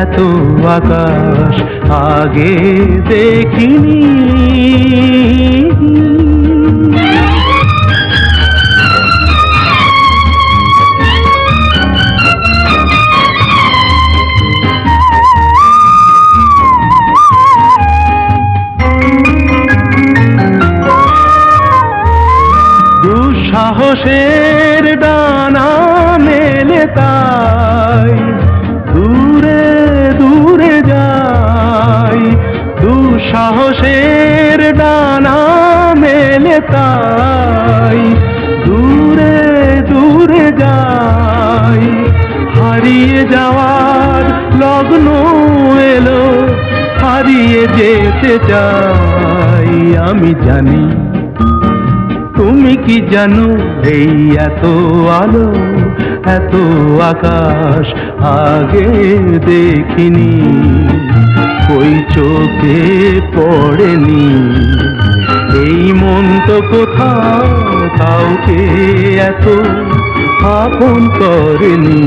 এত আকাশ আগে দেখিনি। দুঃসাহসের দুঃসাহসের ডানা মেলে তাই, দূরে দূরে যাই। হারিয়ে যাওয়ার লগ্ন এলো, হারিয়ে যেতে চাই, আমি জানি। তুমি কি জানো এই এত আলো, এত আকাশ, আগে দেখিনি। ওই চোখে পড়েনি? এই মন তো কোথাও কাউকে এত আপন করেনি।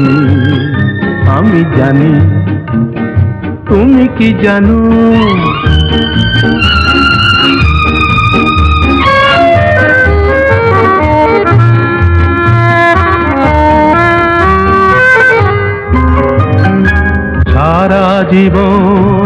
আমি জানি, তুমি কি জানো? সারা জীবন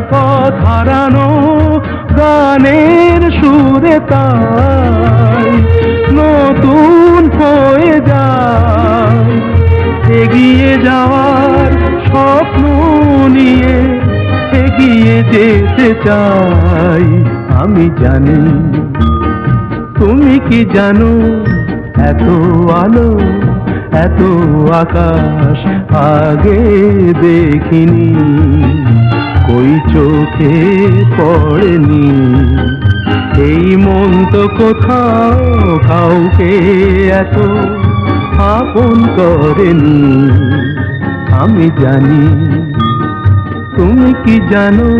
পথ হারানো গানের সুরে তাই নতুন হয়ে যায়। এগিয়ে যাওয়ার স্বপ্ন নিয়ে এগিয়ে যেতে চাই। আমি জানি তুমি কি জানো? এত আলো, এত আকাশ আগে দেখিনি। কই চোখে পড়েনি। এই মন তো কোথাও কাউকে এত আপন করেনি। আমি জানি, তুমি কি জানো?